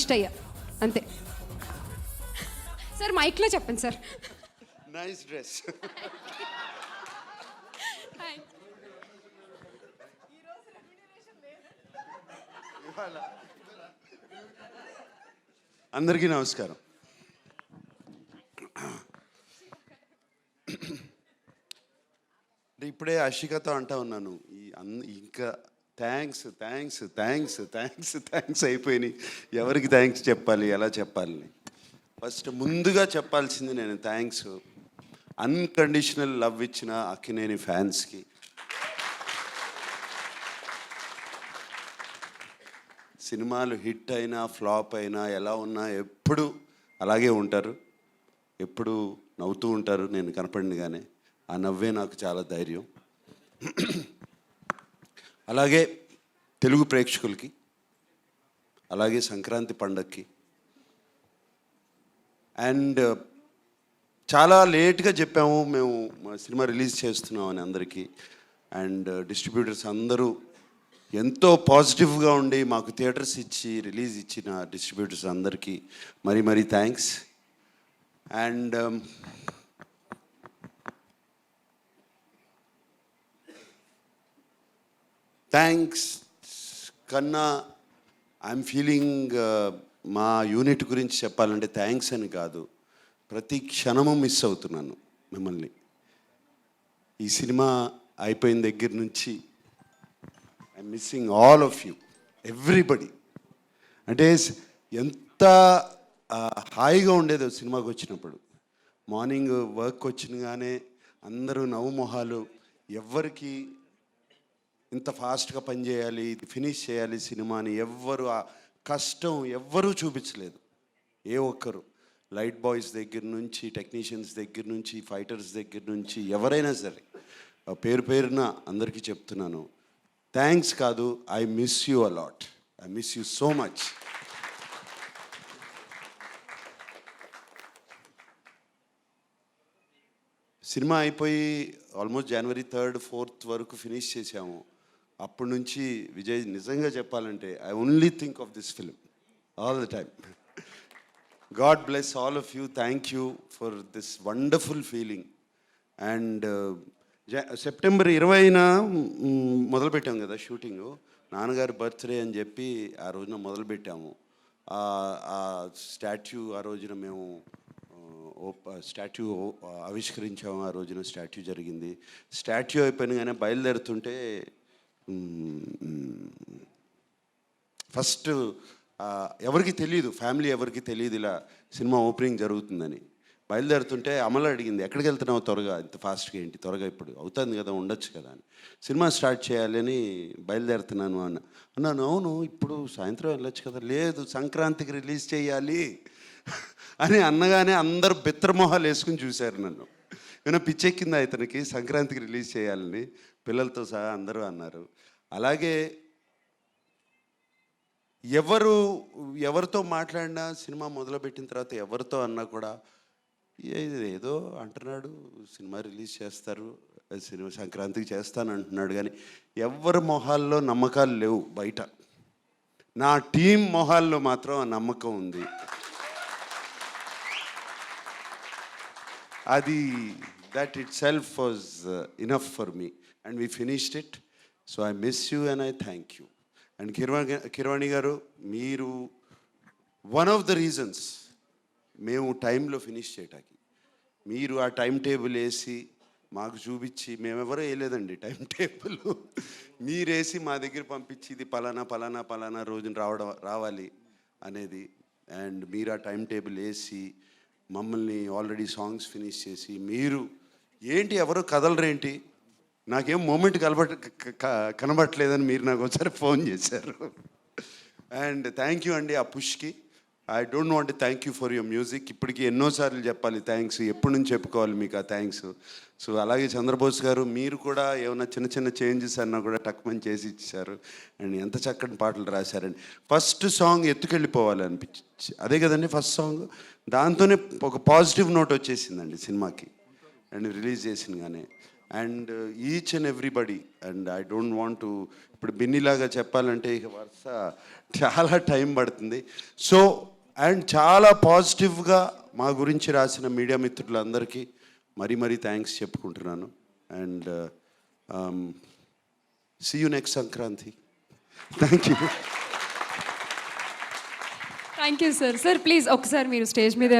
ఇష్టయ్య అంతే. సార్ మైక్లో చెప్పండి సార్. నైస్ డ్రెస్ అందరికీ నమస్కారం. ఇప్పుడే అషికతో అంటా ఉన్నాను ఈ అన్ ఇంకా thanks thanks thanks thanks thanks అయిపోయినాయి. ఎవరికి థ్యాంక్స్ చెప్పాలి ఎలా చెప్పాలి? ఫస్ట్ ముందుగా చెప్పాల్సింది నేను థ్యాంక్స్. అన్కండిషనల్ లవ్ ఇచ్చిన అక్కినేని ఫ్యాన్స్కి. సినిమాలు హిట్ అయినా ఫ్లాప్ అయినా ఎలా ఉన్నా ఎప్పుడు అలాగే ఉంటారు. ఎప్పుడు నవ్వుతూ ఉంటారు. నేను కనపడినగానే. ఆ నవ్వే నాకు చాలా ధైర్యం. అలాగే తెలుగు ప్రేక్షకులకి అలాగే సంక్రాంతి పండగకి అండ్ చాలా లేట్గా చెప్పాము మేము మా సినిమా రిలీజ్ చేస్తున్నాం అని అందరికీ. అండ్ డిస్ట్రిబ్యూటర్స్ అందరూ ఎంతో పాజిటివ్గా ఉండి మాకు థియేటర్స్ ఇచ్చి రిలీజ్ ఇచ్చిన డిస్ట్రిబ్యూటర్స్ అందరికీ మరీ మరీ థ్యాంక్స్. అండ్ థ్యాంక్స్ కన్నా ఐఎమ్ ఫీలింగ్ మా యూనిట్ గురించి చెప్పాలంటే థ్యాంక్స్ అని కాదు. ప్రతి క్షణము మిస్ అవుతున్నాను మిమ్మల్ని. ఈ సినిమా అయిపోయిన దగ్గర నుంచి I'm missing all of you everybody అంటే ఎంత హాయిగా ఉండేదో సినిమాకి వచ్చినప్పుడు. మార్నింగ్ వర్క్ వచ్చినగానే అందరూ నవ్వుమొహాలు ఎవ్వరికి ఇంత ఫాస్ట్గా పనిచేయాలి ఇది ఫినిష్ చేయాలి సినిమాని ఎవ్వరు ఆ కష్టం ఎవ్వరూ చూపించలేదు. ఏ ఒక్కరు. లైట్ బాయ్స్ దగ్గర నుంచి టెక్నీషియన్స్ దగ్గర నుంచి ఫైటర్స్ దగ్గర నుంచి ఎవరైనా సరే. ఆ పేరు పేరున అందరికీ చెప్తున్నాను. థ్యాంక్స్ కాదు I miss you a lot I miss you so much. Cinema అయిపోయి ఆల్మోస్ట్ జనవరి థర్డ్ ఫోర్త్ వరకు ఫినిష్ చేసాము అప్పటి నుంచి విజయ్ నిజంగా చెప్పాలంటే I only think of this film all the time God bless all of you thank you for this wonderful feeling and September ఇరవైన మొదలుపెట్టాం కదా షూటింగ్. నాన్నగారి బర్త్డే అని చెప్పి ఆ రోజున మొదలుపెట్టాము. ఆ- స్టాట్యూ ఆ రోజున మేము స్టాట్యూ ఆవిష్కరించాము. ఆ రోజున స్టాట్యూ జరిగింది. స్టాచ్యూ అయిపోయినగానే బయలుదేరుతుంటే ఫస్ట్ ఎవరికి తెలియదు ఫ్యామిలీ ఎవరికి తెలియదు ఇలా సినిమా ఓపెనింగ్ జరుగుతుందని. బయలుదేరుతుంటే అమలు అడిగింది ఎక్కడికి వెళ్తున్నావు త్వరగా? ఇంత ఫాస్ట్గా ఏంటి? త్వరగా ఇప్పుడు అవుతుంది కదా ఉండొచ్చు కదా అని. సినిమా స్టార్ట్ చేయాలని బయలుదేరుతున్నాను అన్న. అన్నాను అవును ఇప్పుడు సాయంత్రం వెళ్ళొచ్చు కదా. లేదు సంక్రాంతికి రిలీజ్ చేయాలి అని అన్నగానే అందరూ బిత్రమోహాలు వేసుకుని చూశారు నన్ను. ఏమైనా పిచ్చెక్కిందా ఇతనికి? సంక్రాంతికి రిలీజ్ చేయాలని పిల్లలతో సహా అందరూ అన్నారు. అలాగే ఎవరు ఎవరితో మాట్లాడినా సినిమా మొదలుపెట్టిన తర్వాత ఎవరితో అన్నా కూడా "ఏ, ఏదో అంటున్నాడు సినిమా రిలీజ్ చేస్తారు సినిమా సంక్రాంతికి చేస్తాను అంటున్నాడు కానీ ఎవరి మొహాల్లో నమ్మకాలు లేవు బయట. నా టీం మొహాల్లో మాత్రం ఆ నమ్మకం ఉంది. అది that it self was enough for me and we finished it so I miss you and I thank you and Keeravani Keeravani గారు మీరు వన్ ఆఫ్ ద రీజన్స్ మేము టైంలో ఫినిష్ చేయటానికి. మీరు ఆ టైం టేబుల్ వేసి మాకు చూపించి మేమెవరో వేయలేదండి టైం టేబుల్ మీరేసి మా దగ్గర పంపించి ఇది పలానా పలానా పలానా రోజున రావడం రావాలి అనేది. అండ్ మీరు ఆ టైం టేబుల్ వేసి మమ్మల్ని ఆల్రెడీ సాంగ్స్ ఫినిష్ చేసి మీరు ఏంటి ఎవరో కదలరేంటి? నాకేం మూమెంట్ కలబట్ క- క- కనబట్టలేదని మీరు నాకు ఒకసారి ఫోన్ చేశారు. అండ్ థ్యాంక్ యూ అండి ఆ పుష్కి. I don't want thank you for your music ఇప్పటికి ఎన్నోసార్లు చెప్పాలి థ్యాంక్స్ ఎప్పటి నుంచి చెప్పుకోవాలి మీకు ఆ థ్యాంక్స్ సో అలాగే చంద్రబోస్ గారు మీరు కూడా ఏమైనా చిన్న చిన్న చేంజెస్ అన్నా కూడా టక్మని చేసి ఇచ్చారు. అండ్ ఎంత చక్కని పాటలు రాశారండి. ఫస్ట్ సాంగ్ ఎత్తుకెళ్ళిపోవాలి అనిపించి అదే కదండి ఫస్ట్ సాంగ్ దాంతోనే ఒక పాజిటివ్ నోట్ వచ్చేసిందండి సినిమాకి. అండ్ రిలీజ్ చేసిన కానీ and uh, each and everybody and I don't want to ఇప్పుడు బిన్నిలాగా చెప్పాలంటే ఇక వరుస చాలా టైం పడుతుంది. సో అండ్ చాలా పాజిటివ్గా మా గురించి రాసిన మీడియా మిత్రులందరికీ మరీ మరీ థ్యాంక్స్ చెప్పుకుంటున్నాను. And see you next Sankranti. Thank you thank you sir sir please ఒకసారి మీరు స్టేజ్ మీద